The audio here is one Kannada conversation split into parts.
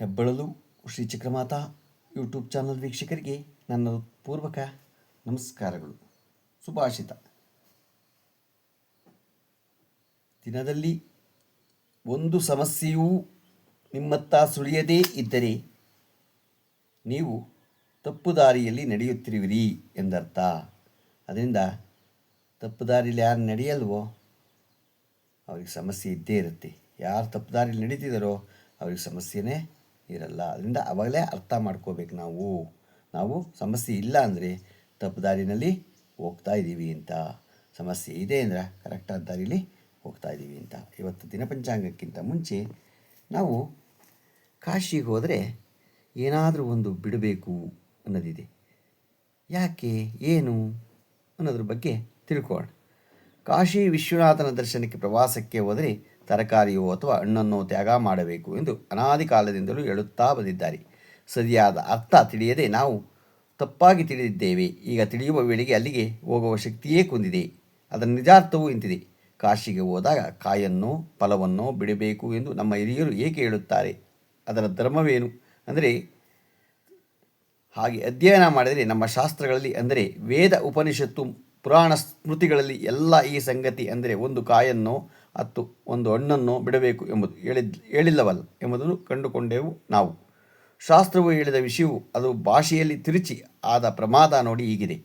ಹೆಬ್ಬಳಲು ಶ್ರೀ ಚಕ್ರಮಾತಾ ಯೂಟ್ಯೂಬ್ ಚಾನಲ್ ವೀಕ್ಷಕರಿಗೆ ನನ್ನ ಪೂರ್ವಕ ನಮಸ್ಕಾರಗಳು. ಸುಭಾಷಿತ. ದಿನದಲ್ಲಿ ಒಂದು ಸಮಸ್ಯೆಯೂ ನಿಮ್ಮತ್ತ ಸುಳಿಯದೇ ಇದ್ದರೆ ನೀವು ತಪ್ಪು ದಾರಿಯಲ್ಲಿ ನಡೆಯುತ್ತಿರುವಿರಿ ಎಂದರ್ಥ. ಅದರಿಂದ ತಪ್ಪು ದಾರಿಯಲ್ಲಿ ಯಾರು ನಡೆಯಲ್ವೋ ಅವ್ರಿಗೆ ಸಮಸ್ಯೆ ಇದ್ದೇ ಇರುತ್ತೆ. ಯಾರು ತಪ್ಪು ದಾರಿಯಲ್ಲಿ ನಡೀತಿದ್ದಾರೋ ಅವ್ರಿಗೆ ಸಮಸ್ಯೆನೇ ಇರಲ್ಲ. ಅದರಿಂದ ಅವಾಗಲೇ ಅರ್ಥ ಮಾಡ್ಕೋಬೇಕು ನಾವು. ನಾವು ಸಮಸ್ಯೆ ಇಲ್ಲ ಅಂದರೆ ತಪ್ಪು ದಾರಿನಲ್ಲಿ ಹೋಗ್ತಾ ಇದ್ದೀವಿ ಅಂತ. ಸಮಸ್ಯೆ ಇದೆ ಅಂದರೆ ಕರೆಕ್ಟಾದ ದಾರಿಲಿ ಹೋಗ್ತಾ ಇದ್ದೀವಿ ಅಂತ. ಇವತ್ತು ದಿನಪಂಚಾಂಗಕ್ಕಿಂತ ಮುಂಚೆ ನಾವು ಕಾಶಿಗೆ ಹೋದರೆ ಏನಾದರೂ ಒಂದು ಬಿಡಬೇಕು ಅನ್ನೋದಿದೆ. ಯಾಕೆ? ಏನು? ಅನ್ನೋದ್ರ ಬಗ್ಗೆ ತಿಳ್ಕೊಳ್ಳೋಣ ಕಾಶಿ ವಿಶ್ವನಾಥನ ದರ್ಶನಕ್ಕೆ ಪ್ರವಾಸಕ್ಕೆ ಹೋದರೆ ತರಕಾರಿಯೋ ಅಥವಾ ಹಣ್ಣನ್ನೋ ತ್ಯಾಗ ಮಾಡಬೇಕು ಎಂದು ಅನಾದಿ ಕಾಲದಿಂದಲೂ ಹೇಳುತ್ತಾ ಬಂದಿದ್ದಾರೆ. ಸರಿಯಾದ ಅರ್ಥ ತಿಳಿಯದೆ ನಾವು ತಪ್ಪಾಗಿ ತಿಳಿದಿದ್ದೇವೆ. ಈಗ ತಿಳಿಯುವ ವೇಳೆಗೆ ಅಲ್ಲಿಗೆ ಹೋಗುವ ಶಕ್ತಿಯೇ ಕುಂದಿದೆ. ಅದರ ನಿಜಾರ್ಥವೂ ಇಂತಿದೆ. ಕಾಶಿಗೆ ಹೋದಾಗ ಕಾಯನ್ನು, ಫಲವನ್ನು ಬಿಡಬೇಕು ಎಂದು ನಮ್ಮ ಹಿರಿಯರು ಏಕೆ ಹೇಳುತ್ತಾರೆ? ಅದರ ಧರ್ಮವೇನು? ಅಂದರೆ, ಹಾಗೆ ಅಧ್ಯಯನ ಮಾಡಿದರೆ ನಮ್ಮ ಶಾಸ್ತ್ರಗಳಲ್ಲಿ ಅಂದರೆ ವೇದ, ಉಪನಿಷತ್ತು, ಪುರಾಣ ಸ್ಮೃತಿಗಳಲ್ಲಿ ಎಲ್ಲ ಈ ಸಂಗತಿ ಅಂದರೆ ಒಂದು ಕಾಯನ್ನು ಹತ್ತು ಒಂದು ಹಣ್ಣನ್ನು ಬಿಡಬೇಕು ಎಂಬುದು ಹೇಳಿದ್ ಹೇಳಿಲ್ಲವಲ್ಲ ಎಂಬುದನ್ನು ಕಂಡುಕೊಂಡೆವು ನಾವು. ಶಾಸ್ತ್ರವು ಹೇಳಿದ ವಿಷಯವು ಅದು ಭಾಷೆಯಲ್ಲಿ ತಿರುಚಿ ಆದ ಪ್ರಮಾದ ನೋಡಿ ಹೀಗಿದೆ.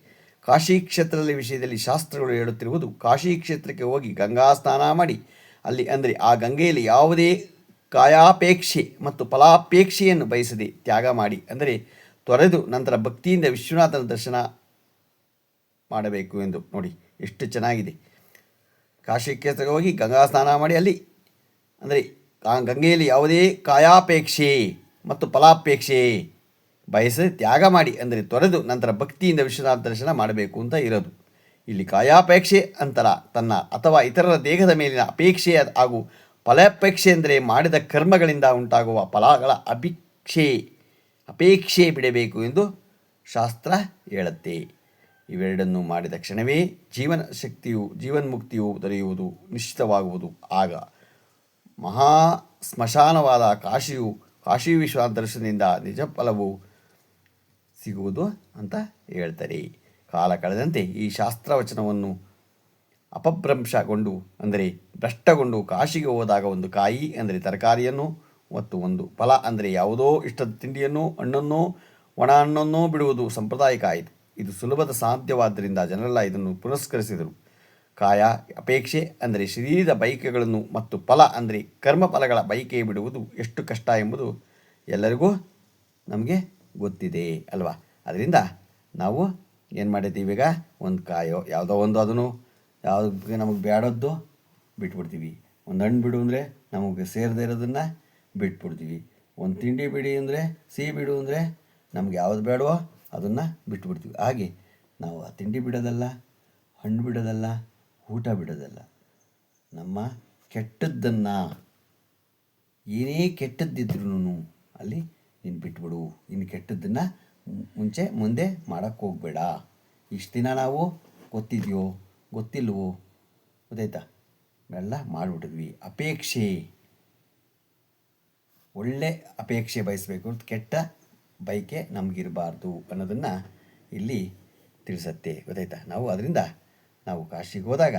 ಕಾಶಿ ಕ್ಷೇತ್ರದ ವಿಷಯದಲ್ಲಿ ಶಾಸ್ತ್ರಗಳು ಹೇಳುತ್ತಿರುವುದು ಕಾಶಿ ಕ್ಷೇತ್ರಕ್ಕೆ ಹೋಗಿ ಗಂಗಾ ಸ್ನಾನ ಮಾಡಿ. ಅಲ್ಲಿ ಅಂದರೆ ಆ ಗಂಗೆಯಲ್ಲಿ ಯಾವುದೇ ಕಾಯಾಪೇಕ್ಷೆ ಮತ್ತು ಫಲಾಪೇಕ್ಷೆಯನ್ನು ಬಯಸದೆ ತ್ಯಾಗ ಮಾಡಿ ಅಂದರೆ ತೊರೆದು ನಂತರ ಭಕ್ತಿಯಿಂದ ವಿಶ್ವನಾಥನ ದರ್ಶನ ಮಾಡಬೇಕು ಎಂದು ನೋಡಿ. ಎಷ್ಟು ಚೆನ್ನಾಗಿದೆ. ಕಾಶಿ ಕ್ಷೇತ್ರಕ್ಕೆ ಹೋಗಿ ಗಂಗಾ ಸ್ನಾನ ಮಾಡಿ ಅಲ್ಲಿ, ಅಂದರೆ ಗಂಗೆಯಲ್ಲಿ ಯಾವುದೇ ಕಾಯಾಪೇಕ್ಷೆ ಮತ್ತು ಫಲಾಪೇಕ್ಷೆ ಬಯಸಿ ತ್ಯಾಗ ಮಾಡಿ, ಅಂದರೆ ತೊರೆದು ನಂತರ ಭಕ್ತಿಯಿಂದ ವಿಶ್ವನಾಥ ದರ್ಶನ ಮಾಡಬೇಕು ಅಂತ ಇರೋದು. ಇಲ್ಲಿ ಕಾಯಾಪೇಕ್ಷೆ ಅಂತರ ತನ್ನ ಅಥವಾ ಇತರರ ದೇಹದ ಮೇಲಿನ ಅಪೇಕ್ಷೆ ಹಾಗೂ ಫಲಾಪೇಕ್ಷೆ ಅಂದರೆ ಮಾಡಿದ ಕರ್ಮಗಳಿಂದ ಉಂಟಾಗುವ ಫಲಗಳ ಅಭಿಕ್ಷೆ, ಅಪೇಕ್ಷೆ ಬಿಡಬೇಕು ಎಂದು ಶಾಸ್ತ್ರ ಹೇಳುತ್ತೆ. ಇವೆರಡನ್ನು ಮಾಡಿದ ಕ್ಷಣವೇ ಜೀವನ ಶಕ್ತಿಯು ಜೀವನ್ಮುಕ್ತಿಯು ದೊರೆಯುವುದು ನಿಶ್ಚಿತವಾಗುವುದು. ಆಗ ಮಹಾ ಸ್ಮಶಾನವಾದ ಕಾಶಿಯು, ಕಾಶಿ ವಿಶ್ವದರ್ಶನದಿಂದ ನಿಜ ಫಲವು ಸಿಗುವುದು ಅಂತ ಹೇಳ್ತಾರೆ. ಕಾಲ ಕಳೆದಂತೆ ಈ ಶಾಸ್ತ್ರವಚನವನ್ನು ಅಪಭ್ರಂಶಗೊಂಡು, ಅಂದರೆ ಭ್ರಷ್ಟಗೊಂಡು ಕಾಶಿಗೆ ಹೋದಾಗ ಒಂದು ಕಾಯಿ, ಅಂದರೆ ತರಕಾರಿಯನ್ನು, ಮತ್ತು ಒಂದು ಫಲ, ಅಂದರೆ ಯಾವುದೋ ಇಷ್ಟದ ತಿಂಡಿಯನ್ನು, ಹಣ್ಣನ್ನು, ಒಣ ಹಣ್ಣನ್ನೋ ಬಿಡುವುದು ಸಾಂಪ್ರದಾಯಿಕ ಆಯಿತು. ಇದು ಸುಲಭದ ಸಾಧ್ಯವಾದ್ದರಿಂದ ಜನರೆಲ್ಲ ಇದನ್ನು ಪುರಸ್ಕರಿಸಿದರು. ಕಾಯ, ಅಪೇಕ್ಷೆ ಅಂದರೆ ಶರೀರದ ಬೈಕೆಗಳನ್ನು ಮತ್ತು ಫಲ ಅಂದರೆ ಕರ್ಮಫಲಗಳ ಬೈಕೆ ಬಿಡುವುದು ಎಷ್ಟು ಕಷ್ಟ ಎಂಬುದು ಎಲ್ಲರಿಗೂ ನಮಗೆ ಗೊತ್ತಿದೆ ಅಲ್ವಾ? ಅದರಿಂದ ನಾವು ಏನು ಮಾಡಿದ್ದೀವಿ ಈಗ? ಒಂದು ಕಾಯೋ, ಯಾವುದೋ ಒಂದು ಅದನ್ನು ಯಾವುದು ನಮಗೆ ಬೇಡದ್ದು ಬಿಟ್ಬಿಡ್ತೀವಿ. ಒಂದು ಹಣ್ಣು ಬಿಡು ಅಂದರೆ ನಮಗೆ ಸೇರದೇ ಇರೋದನ್ನು ಬಿಟ್ಬಿಡ್ತೀವಿ. ಒಂದು ತಿಂಡಿ ಬಿಡಿ ಅಂದರೆ, ಸಿಹಿ ಬಿಡು ಅಂದರೆ ನಮ್ಗೆ ಯಾವುದು ಬೇಡವೋ ಅದನ್ನು ಬಿಟ್ಬಿಡ್ತೀವಿ. ಹಾಗೆ ನಾವು ಆ ತಿಂಡಿ ಬಿಡೋದಲ್ಲ, ಹಣ್ಣು ಬಿಡೋದಲ್ಲ, ಊಟ ಬಿಡೋದಲ್ಲ, ನಮ್ಮ ಕೆಟ್ಟದ್ದನ್ನು ಏನೇ ಕೆಟ್ಟದ್ದಿದ್ರೂ ಅಲ್ಲಿ ನೀನು ಬಿಟ್ಬಿಡು. ಇನ್ನು ಕೆಟ್ಟದ್ದನ್ನು ಮುಂಚೆ ಮುಂದೆ ಮಾಡೋಕ್ಕೆ ಹೋಗಬೇಡ. ಇಷ್ಟು ದಿನ ನಾವು ಗೊತ್ತಿದೆಯೋ, ಗೊತ್ತಿಲ್ವೋ, ಗೊತ್ತಾಯ್ತಾ? ಎಲ್ಲ ಮಾಡಿಬಿಟ್ಟಿದ್ವಿ. ಅಪೇಕ್ಷೆ. ಒಳ್ಳೆ ಅಪೇಕ್ಷೆ ಬಯಸಬೇಕು. ಕೆಟ್ಟ ಬೈಕೆ ನಮಗಿರಬಾರ್ದು ಅನ್ನೋದನ್ನು ಇಲ್ಲಿ ತಿಳಿಸತ್ತೆ. ಗೊತ್ತಾಯ್ತಾ? ನಾವು ಅದರಿಂದ ನಾವು ಕಾಶಿಗೆ ಹೋದಾಗ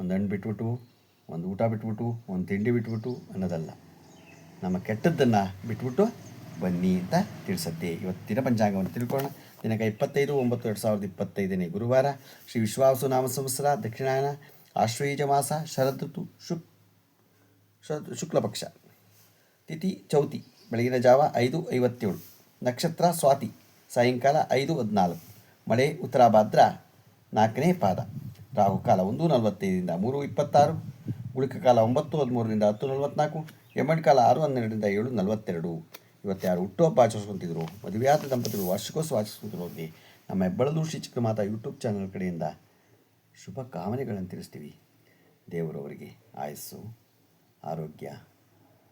ಒಂದು ಹಣ್ಣು ಬಿಟ್ಬಿಟ್ಟು, ಒಂದು ಊಟ ಬಿಟ್ಬಿಟ್ಟು, ಒಂದು ತಿಂಡಿ ಬಿಟ್ಬಿಟ್ಟು ಅನ್ನೋದಲ್ಲ. ನಮ್ಮ ಕೆಟ್ಟದ್ದನ್ನು ಬಿಟ್ಬಿಟ್ಟು ಬನ್ನಿ ಅಂತ ತಿಳಿಸತ್ತೆ. ಇವತ್ತಿನ ಪಂಚಾಂಗವನ್ನು ತಿಳ್ಕೊಳ್ಳೋಣ. ದಿನಾಂಕ ಇಪ್ಪತ್ತೈದು, ಒಂಬತ್ತು ಎರಡು ಸಾವಿರದ ಇಪ್ಪತ್ತೈದನೇ ಗುರುವಾರ ಶ್ರೀ ವಿಶ್ವಾಸು ನಾಮ ಸಂವತ್ಸರ, ದಕ್ಷಿಣಾಯನ ಆಶ್ವಯುಜ ಮಾಸ, ಶರದ್ ಋತು, ಶುಕ್, ಶರದ್, ಶುಕ್ಲ ಪಕ್ಷ, ತಿಥಿ, ಚೌತಿ, ಬೆಳಗಿನ ಜಾವ ಐದು ಐವತ್ತೇಳು. ನಕ್ಷತ್ರ ಸ್ವಾತಿ, ಸಾಯಂಕಾಲ ಐದು ಹದಿನಾಲ್ಕು. ಮಳೆ, ಉತ್ತರ ಭಾದ್ರ ನಾಲ್ಕನೇ ಪಾದ. ರಾಹುಕಾಲ ಒಂದು ನಲವತ್ತೈದರಿಂದ ಮೂರು ಇಪ್ಪತ್ತಾರು. ಗುಳಿಕ ಕಾಲ ಒಂಬತ್ತು, ಹದಿಮೂರರಿಂದ ಹತ್ತು ನಲವತ್ನಾಲ್ಕು. ಕಾಲ ಆರು, ಹನ್ನೆರಡರಿಂದ ಏಳು, ನಲವತ್ತೆರಡು. ಇವತ್ತು ಯಾರು ಹುಟ್ಟುಹಬ್ಬ ಆಚರಿಸ್ಕೊಂತಿದ್ರು ಮದುವೆಯಾದ ದಂಪತಿಗಳು ವಾರ್ಷಿಕೋತ್ಸವ ಆಚರಿಸ್ಕೊಂತಿರೋರಿಗೆ ನಮ್ಮ ಹೆಬ್ಬಳದು ಶ್ರೀ ಚಿಕ್ಕಮಾತಾ ಯೂಟ್ಯೂಬ್ ಚಾನಲ್ ಕಡೆಯಿಂದ ಶುಭ ಕಾಮನೆಗಳನ್ನು ತಿಳಿಸ್ತೀವಿ. ದೇವರವರಿಗೆ ಆಯಸ್ಸು, ಆರೋಗ್ಯ,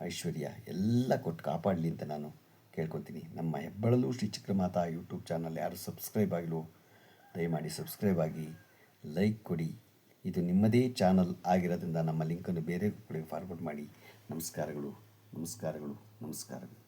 ಐಶ್ವರ್ಯ ಎಲ್ಲ ಕೊಟ್ಟು ಕಾಪಾಡಲಿ ಅಂತ ನಾನು ಕೇಳ್ಕೊತೀನಿ. ನಮ್ಮ ಹೆಬ್ಬಳಲು ಶ್ರೀ ಚಿಕ್ಕಮಾತಾ ಯೂಟ್ಯೂಬ್ ಚಾನಲ್ ಯಾರು ಸಬ್ಸ್ಕ್ರೈಬ್ ಆಗಿಲ್ಲ ದಯಮಾಡಿ ಸಬ್ಸ್ಕ್ರೈಬ್ ಆಗಿ ಲೈಕ್ ಕೊಡಿ. ಇದು ನಿಮ್ಮದೇ ಚಾನಲ್ ಆಗಿರೋದ್ರಿಂದ ನಮ್ಮ ಲಿಂಕನ್ನು ಬೇರೆ ಕಡೆ ಫಾರ್ವರ್ಡ್ ಮಾಡಿ. ನಮಸ್ಕಾರಗಳು ನಮಸ್ಕಾರಗಳು ನಮಸ್ಕಾರಗಳು.